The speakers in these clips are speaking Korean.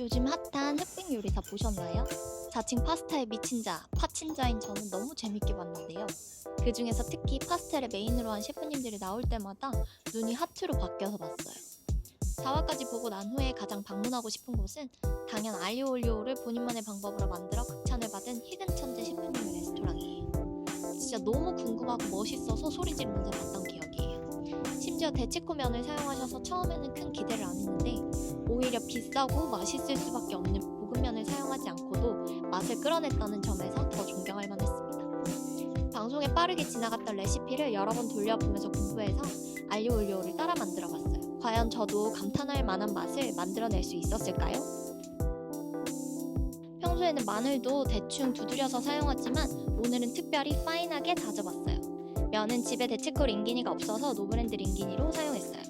요즘 핫한 흑백 요리사 보셨나요? 자칭 파스타에 미친 자, 파친자인 저는 너무 재밌게 봤는데요. 그 중에서 특히 파스타를 메인으로 한 셰프님들이 나올 때마다 눈이 하트로 바뀌어서 봤어요. 4화까지 보고 난 후에 가장 방문하고 싶은 곳은 당연 알리오올리오를 본인만의 방법으로 만들어 극찬을 받은 히든 천재 셰프님의 레스토랑이에요. 진짜 너무 궁금하고 멋있어서 소리 지르면서 봤던 기억이에요. 심지어 대치코 면을 사용하셔서 처음에는 큰 기대를 안 했는데 오히려 비싸고 맛있을 수밖에 없는 볶음면을 사용하지 않고도 맛을 끌어냈다는 점에서 더 존경할 만했습니다. 방송에 빠르게 지나갔던 레시피를 여러 번 돌려보면서 공부해서 알리올리오를 따라 만들어봤어요. 과연 저도 감탄할 만한 맛을 만들어낼 수 있었을까요? 평소에는 마늘도 대충 두드려서 사용하지만 오늘은 특별히 파인하게 다져봤어요. 면은 집에 대체코 링기니가 없어서 노브랜드 링기니로 사용했어요.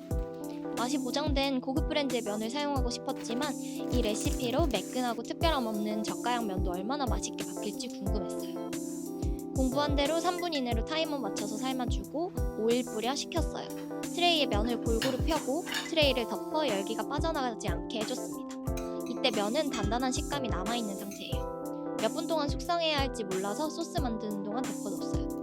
맛이 보장된 고급 브랜드의 면을 사용하고 싶었지만 이 레시피로 매끈하고 특별함 없는 저가형 면도 얼마나 맛있게 바뀔지 궁금했어요. 공부한 대로 3분 이내로 타이머 맞춰서 삶아주고 오일 뿌려 식혔어요. 트레이에 면을 골고루 펴고 트레이를 덮어 열기가 빠져나가지 않게 해줬습니다. 이때 면은 단단한 식감이 남아있는 상태예요. 몇 분 동안 숙성해야 할지 몰라서 소스 만드는 동안 덮어뒀어요.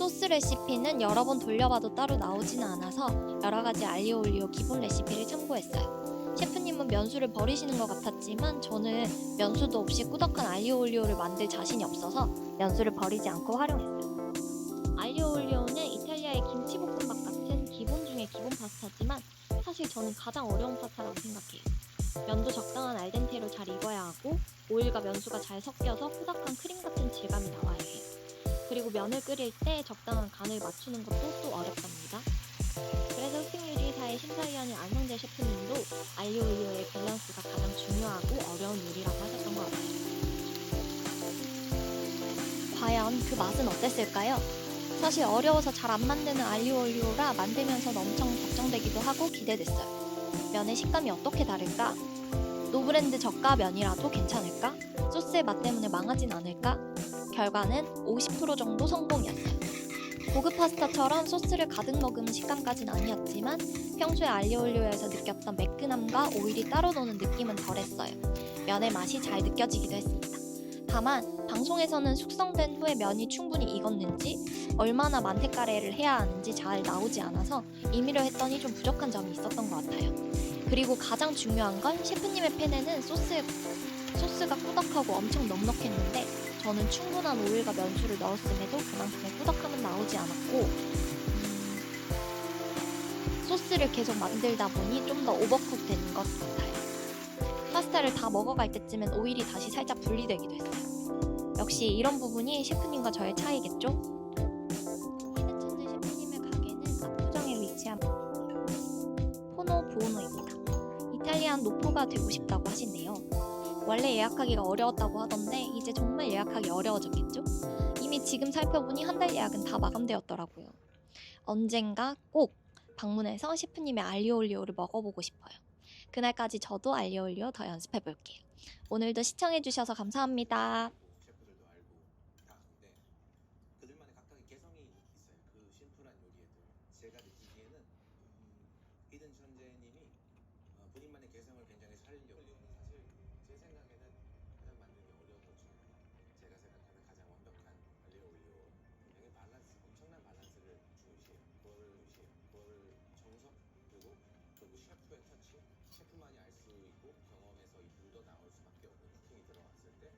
소스 레시피는 여러 번 돌려봐도 따로 나오지는 않아서 여러 가지 알리오올리오 기본 레시피를 참고했어요. 셰프님은 면수를 버리시는 것 같았지만 저는 면수도 없이 꾸덕한 알리오올리오를 만들 자신이 없어서 면수를 버리지 않고 활용했어요. 알리오올리오는 이탈리아의 김치볶음밥 같은 기본 중의 기본 파스타지만 사실 저는 가장 어려운 파스타라고 생각해요. 면도 적당한 알덴테로 잘 익어야 하고 오일과 면수가 잘 섞여서 꾸덕한 크림 같은 질감이 나와야 해요. 그리고 면을 끓일 때 적당한 간을 맞추는 것도 또 어렵답니다. 그래서 흑백 요리사의 심사위원인 안성재 셰프님도 알리올리오의 밸런스가 가장 중요하고 어려운 요리라고 하셨던 것 같아요. 과연 그 맛은 어땠을까요? 사실 어려워서 잘 안 만드는 알리올리오라 만들면서 엄청 걱정되기도 하고 기대됐어요. 면의 식감이 어떻게 다를까? 노브랜드 저가 면이라도 괜찮을까? 소스의 맛 때문에 망하진 않을까? 결과는 50% 정도 성공이었어요. 고급 파스타처럼 소스를 가득 머금은 식감까진 아니었지만 평소에 알리올리오에서 느꼈던 매끈함과 오일이 따로 노는 느낌은 덜했어요. 면의 맛이 잘 느껴지기도 했습니다. 다만 방송에서는 숙성된 후에 면이 충분히 익었는지 얼마나 만테카레를 해야 하는지 잘 나오지 않아서 임의로 했더니 좀 부족한 점이 있었던 것 같아요. 그리고 가장 중요한 건 셰프님의 팬에는 소스, 소스가 꾸덕하고 엄청 넉넉했는데 저는 충분한 오일과 면수를 넣었음에도 그만큼의 꾸덕함은 나오지 않았고 음, 소스를 계속 만들다 보니 좀 더 오버쿡 된 것 같아요. 파스타를 다 먹어갈 때쯤엔 오일이 다시 살짝 분리되기도 했어요. 역시 이런 부분이 셰프님과 저의 차이겠죠? 히든천재 셰프님의 가게는 압구정에 위치한 포노 부오노입니다. 이탈리안 노포가 되고 싶다고 하시네요. 원래 예약하기가 어려웠다고 하던데 이제 정말 예약하기 어려워졌겠죠? 이미 지금 살펴보니 한 달 예약은 다 마감되었더라고요. 언젠가 꼭 방문해서 셰프님의 알리올리오를 먹어보고 싶어요. 그날까지 저도 알리올리오 더 연습해 볼게요. 오늘도 시청해주셔서 감사합니다. 아는데 그들만의 각각의 개성이 있어요. 그 심플한 요리에도 제가 느끼기에는 음, 히든 천재님이 어, 본인만의 개성을 굉장히 살리려고 사실 제 생각에 네, 슈퍼의 터치, 체크만이 알 수 있고 경험에서 이 물도 나올 수밖에 없는 슈팅이 들어갔을 때